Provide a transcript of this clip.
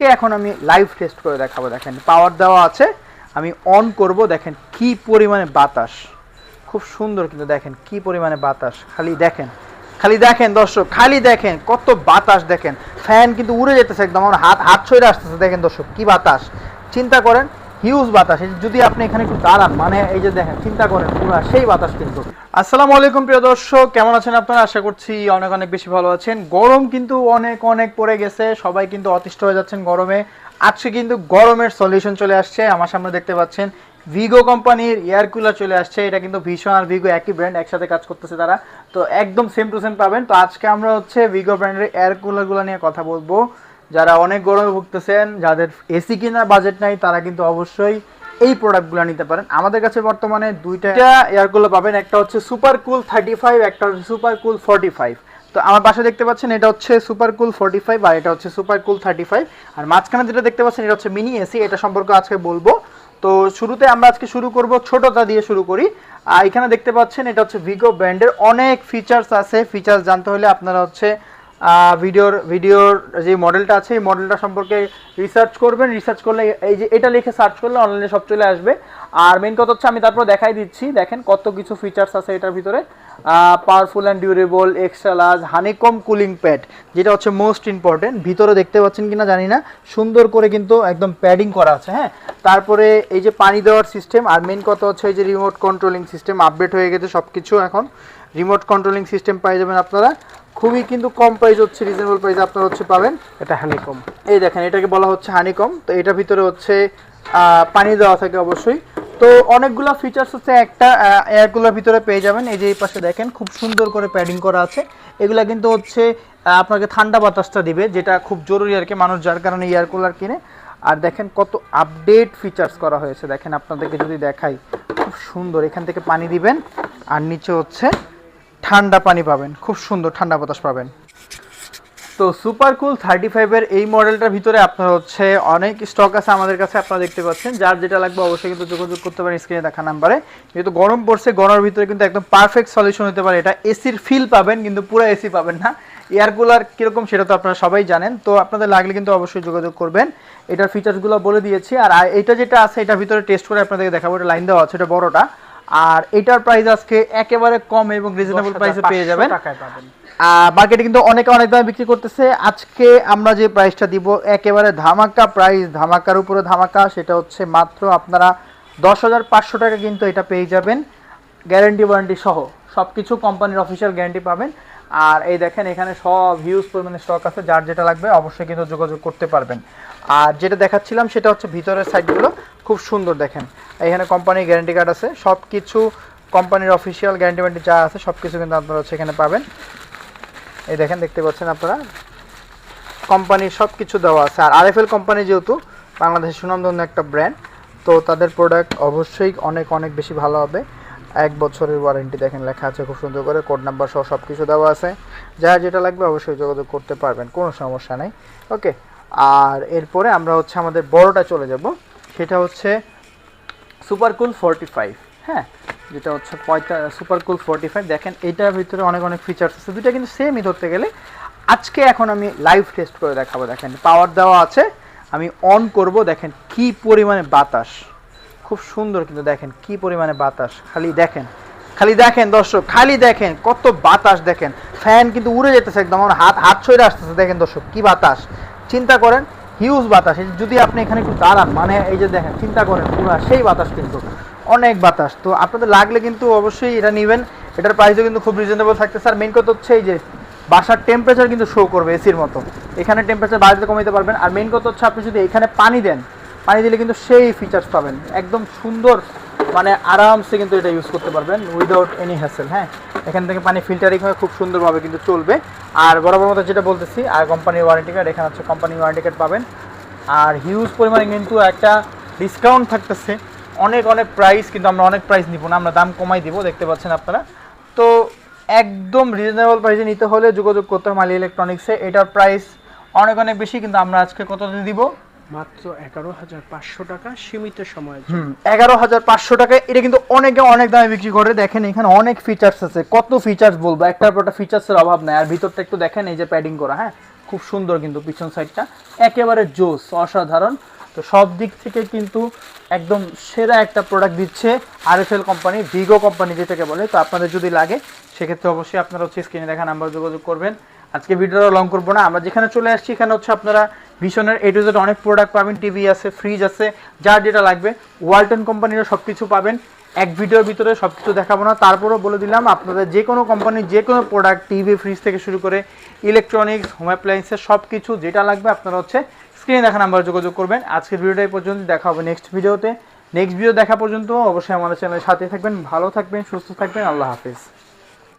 কে এখন আমি live test করে দেখাবো? দেখেন পাওয়ার দেওয়া আছে। আমি অন করব। দেখেন কি পরিমাণে বাতাস। খুব সুন্দর কিন্তু দেখেন কি পরিমাণে বাতাস। খালি দেখেন খালি দেখেন দর্শক, খালি দেখেন, কত বাতাস দেখেন। ফ্যান কিন্তু উড়ে যেতেছে একদম, আমার হাত হাত ছড়ে আসতেছে। দেখেন দর্শক, কি বাতাস। চিন্তা করেন হিউজ বাতাস যদি আপনি এখানে একটু দাঁড়ান মানে এই যে দেখেন, চিন্তা করেন, পুরো সেই বাতাস কিন্তু। আসসালামু আলাইকুম, প্রিয় দর্শক, কেমন আছেন আপনারা? আশা করছি অনেক অনেক বেশি ভালো আছেন। গরম কিন্তু অনেক অনেক পড়ে গেছে, সবাই কিন্তু অতিষ্ঠ হয়ে যাচ্ছেন গরমে। আজকে কিন্তু গরমের সলিউশন চলে আসছে, আমার সামনে দেখতে পাচ্ছেন ভিগো কোম্পানির এয়ার কুলার চলে আসছে, এটা কিন্তু ভীষণ আর ভিগো একই ব্র্যান্ড একসাথে কাজ করতেছে তারা। তো একদম সেম টু সেম পাবেন। তো আজকে আমরা হচ্ছে ভিগো ব্র্যান্ডের এয়ার কুলারগুলো নিয়ে কথা বলব। যারা অনেক গরমে ভুগতেছেন, যাদের এসি কেনার বাজেট নাই, তারা কিন্তু অবশ্যই এই প্রোডাক্টগুলো নিতে পারেন। আমাদের কাছে বর্তমানে দুইটা এয়ারগুলো পাবেন, একটা হচ্ছে সুপার কুল থার্টি ফাইভ একটা হচ্ছে সুপার কুল ফর্টি ফাইভ তো আমার পাশে দেখতে পাচ্ছেন, এটা হচ্ছে সুপার কুল ফর্টি ফাইভ আর এটা হচ্ছে সুপার কুল থার্টি ফাইভ আর মাঝখানে যেটা দেখতে পাচ্ছেন, এটা হচ্ছে মিনি এসি এটা সম্পর্কে আজকে বলব। তো শুরুতে আমরা আজকে শুরু করব, ছোটটা দিয়ে শুরু করি। আর এখানে দেখতে পাচ্ছেন, এটা হচ্ছে ভিগো ব্র্যান্ডের অনেক ফিচার্স আছে। ফিচার্স জানতে হলে আপনারা হচ্ছে ভিডিওর ভিডিওর যে মডেলটা আছে, এই মডেলটা সম্পর্কে রিসার্চ করবেন। রিসার্চ করলে এই যে এটা লিখে সার্চ করলে অনলাইনে সব চলে আসবে। আর মেন কথা হচ্ছে আমি তারপর দেখাই দিচ্ছি। দেখেন কত কিছু ফিচার্স আছে এটার ভিতরে। Powerful and durable extra large honeycomb cooling pad যেটা হচ্ছে মোস্ট ইম্পর্টেন্ট ভিতরে দেখতে পাচ্ছেন কিনা জানি না। সুন্দর করে কিন্তু একদম প্যাডিং করা আছে হ্যাঁ? তারপরে এই যে পানি দেওয়ার সিস্টেম আর মেন কথা হচ্ছে এই যে রিমোট কন্ট্রোলিং সিস্টেম আপডেট হয়ে গেছে সব কিছু এখন। রিমোট কন্ট্রোলিং সিস্টেম পাই যাবেন আপনারা। খুবই কিন্তু কম প্রাইস হচ্ছে রিজনেবল প্রাইসে আপনারা হচ্ছে পাবেন। এটা হানিকম এই দেখেন এটাকে বলা হচ্ছে হানিকম তো এটার ভিতরে হচ্ছে পানি দেওয়া থাকে অবশ্যই। তো অনেকগুলো ফিচার্স হচ্ছে একটা এয়ারকুলার ভিতরে পেয়ে যাবেন। এই যে এই পাশে দেখেন খুব সুন্দর করে প্যাডিং করা আছে। এগুলা কিন্তু হচ্ছে আপনাকে ঠান্ডা বাতাসটা দিবে যেটা খুব জরুরি আর কি মানুষ যার কারণে এয়ার কুলার কিনে। আর দেখেন কত আপডেট ফিচার্স করা হয়েছে। দেখেন আপনাদেরকে যদি দেখাই খুব সুন্দর। এখান থেকে পানি দিবেন আর নিচে হচ্ছে ঠান্ডা পানি পাবেন, খুব সুন্দর ঠান্ডা বাতাস পাবেন। তো সুপার কুল থার্টি ফাইভের এই মডেলটার ভিতরে আপনার হচ্ছে অনেক স্টক আছে আমাদের কাছে, আপনারা দেখতে পাচ্ছেন। যার যেটা লাগবে অবশ্যই কিন্তু যোগাযোগ করতে পারেন স্ক্রিনে দেখা নাম্বারে যেহেতু গরম পড়ছে, গরমের ভিতরে কিন্তু একদম পারফেক্ট সলিউশন হতে পারে এটা। এসির ফিল পাবেন, কিন্তু পুরো এসি পাবেন না। এয়ার কুলার কীরকম সেটা তো আপনারা সবাই জানেন। তো আপনাদের লাগলে কিন্তু অবশ্যই যোগাযোগ করবেন। এটার ফিচার্সগুলো বলে দিয়েছি। আর এটা যেটা আছে, এটার ভিতরে টেস্ট করে আপনাদেরকে দেখাবো। এটা লাইন দেওয়া আছে, এটা বড়টা। আর এটার প্রাইস আজকে একেবারে কম এবং রিজনেবল প্রাইসে পেয়ে যাবেন। মার্কেটে কিন্তু অনেকে অনেক দামে বিক্রি করতেছে। আজকে আমরা যে প্রাইসটা দিব একেবারে ধামাকা প্রাইস ধামাকার উপরে ধামাকা সেটা হচ্ছে মাত্র আপনারা দশ হাজার পাঁচশো টাকা কিন্তু এটা পেয়ে যাবেন। গ্যারেন্টি ওয়ারেন্টি সহ সব কিছু কোম্পানির অফিসিয়াল গ্যারেন্টি পাবেন। আর এই দেখেন এখানে সব হিউজ পরিমাণে স্টক আছে। যার যেটা লাগবে অবশ্যই কিন্তু যোগাযোগ করতে পারবেন। আর যেটা দেখাচ্ছিলাম সেটা হচ্ছে ভিতরের সাইডগুলো খুব সুন্দর দেখেন। এখানে কোম্পানির গ্যারেন্টি কার্ড আছে। সব কিছু কোম্পানির অফিসিয়াল গ্যারেন্টি ওয়ারেন্টি যা আছে সব কিছু কিন্তু আপনারা হচ্ছে এখানে পাবেন। এই দেখেন, দেখতে পাচ্ছেন আপনারা? কোম্পানির সব কিছু দেওয়া আছে। আর আরএফএল কোম্পানি যেহেতু, বাংলাদেশের সুনামধন্য একটা ব্র্যান্ড তো তাদের প্রোডাক্ট অবশ্যই অনেক অনেক বেশি ভালো হবে। এক বছরের ওয়ারেন্টি দেখেন লেখা আছে, খুব সুন্দর করে কোড নাম্বার সহ সব কিছু দেওয়া আছে। যা যেটা লাগবে অবশ্যই যোগাযোগ করতে পারবেন, কোনো সমস্যা নেই। ওকে আর এরপরে আমরা হচ্ছে আমাদের বড়টা চলে যাব। সেটা হচ্ছে সুপারকুল ফোরটি ফাইভ হ্যাঁ? যেটা হচ্ছে পঁয়তা সুপারকুল ফোরটি ফাইভ দেখেন, এটার ভিতরে অনেক অনেক ফিচার্স আছে। দুটা কিন্তু সেমই ধরতে গেলে। আজকে এখন আমি লাইভ টেস্ট করে দেখাবো, দেখেন। পাওয়ার দেওয়া আছে। আমি অন করব, দেখেন কি পরিমাণে বাতাস। খুব সুন্দর কিন্তু, দেখেন, কি পরিমাণে বাতাস। খালি দেখেন খালি দেখেন দর্শক, খালি দেখেন, কত বাতাস দেখেন। ফ্যান কিন্তু উড়ে যেতেছে একদম, আমার হাত হাত ছড়ে আসতেছে। দেখেন দর্শক, কি বাতাস। চিন্তা করেন হিউজ বাতাস যদি আপনি এখানে একটু দাঁড়ান মানে এই যে দেখেন, চিন্তা করেন, পুরো সেই বাতাস কিন্তু, অনেক বাতাস। তো আপনাদের লাগলে কিন্তু অবশ্যই এটা নেবেন, এটার প্রাইসও কিন্তু খুব রিজনেবল থাকতে স্যার মেন কথা হচ্ছে এই যে, বাসার টেম্পারেচার কিন্তু শো করবে এসির মতো। এখানে টেম্পারেচার বাড়িতে কমাইতে পারবেন। আর মেন কথা হচ্ছে আপনি যদি এখানে পানি দেন, পানি দিলে কিন্তু সেই ফিচার্স পাবেন। একদম সুন্দর মানে আরামসে কিন্তু এটা ইউজ করতে পারবেন উইদাউট এনি হ্যাসেল হ্যাঁ? এখান থেকে পানি ফিল্টারিং হয়ে, খুব সুন্দরভাবে কিন্তু চলবে। আর বরাবর মতো যেটা বলতেছি, আর কোম্পানির ওয়ারেন্টি কার্ড এখানে হচ্ছে কোম্পানির ওয়ারেন্টি কার্ড পাবেন। আর হিউজ পরিমাণে কিন্তু একটা ডিসকাউন্ট থাকতেছে। অনেক অনেক প্রাইস কিন্তু আমরা অনেক প্রাইস নিব না, আমরা দাম কমাই দিব, দেখতে পাচ্ছেন আপনারা। তো একদম রিজনেবল প্রাইসে নিতে হলে যোগাযোগ করতে হবে মালি ইলেকট্রনিক্সে এটার প্রাইস অনেক অনেক বেশি কিন্তু আমরা আজকে কত দিব? মাত্র এগারো হাজার পাঁচশো টাকা সীমিত। হুম, এগারো হাজার পাঁচশো টাকা। এটা কিন্তু অনেকে অনেক দামে বিক্রি করে। দেখেন, এখানে অনেক ফিচার্স আছে। কত ফিচার্স বলব? একটার পর একটা ফিচার্সের অভাব নাই। আর ভিতরটা একটু দেখেন, এই যে প্যাডিং করা হ্যাঁ? খুব সুন্দর কিন্তু পিছন সাইডটা একেবারে জোস, অসাধারণ। তো সব দিক থেকে কিন্তু একদম সেরা একটা প্রোডাক্ট দিচ্ছে আরএফএল কোম্পানি ভিগো কোম্পানি যেটাকে বলে। তো আপনাদের যদি লাগে, সেক্ষেত্রে অবশ্যই আপনারা হচ্ছে স্ক্রিনে দেখা নাম্বার যোগাযোগ করবেন। আজকে ভিডিওটা লং করব না। আমরা যেখানে চলে আসছি, এখানে হচ্ছে আপনারা ভীষণের এ টু জেড অনেক প্রোডাক্ট পাবেন টিভি আছে ফ্রিজ আছে, যার যেটা লাগবে। ওয়ালটন কোম্পানিরও সব কিছু পাবেন। এক ভিডিওর ভিতরে সব কিছু দেখাবো না। তারপরেও বলে দিলাম, আপনাদের যে কোনো কোম্পানির যে কোনো প্রোডাক্ট টিভি ফ্রিজ থেকে শুরু করে ইলেকট্রনিক্স হোম অ্যাপ্লায়েন্সের সব কিছু যেটা লাগবে আপনারা হচ্ছে স্ক্রিনে দেখা নাম্বার যোগাযোগ করবেন। আজকের ভিডিওটা এই পর্যন্ত, দেখা হবে নেক্সট ভিডিওতে নেক্সট ভিডিও দেখা পর্যন্ত অবশ্যই আমাদের চ্যানেলের সাথে থাকবেন, ভালো থাকবেন, সুস্থ থাকবেন, আল্লাহ হাফিজ।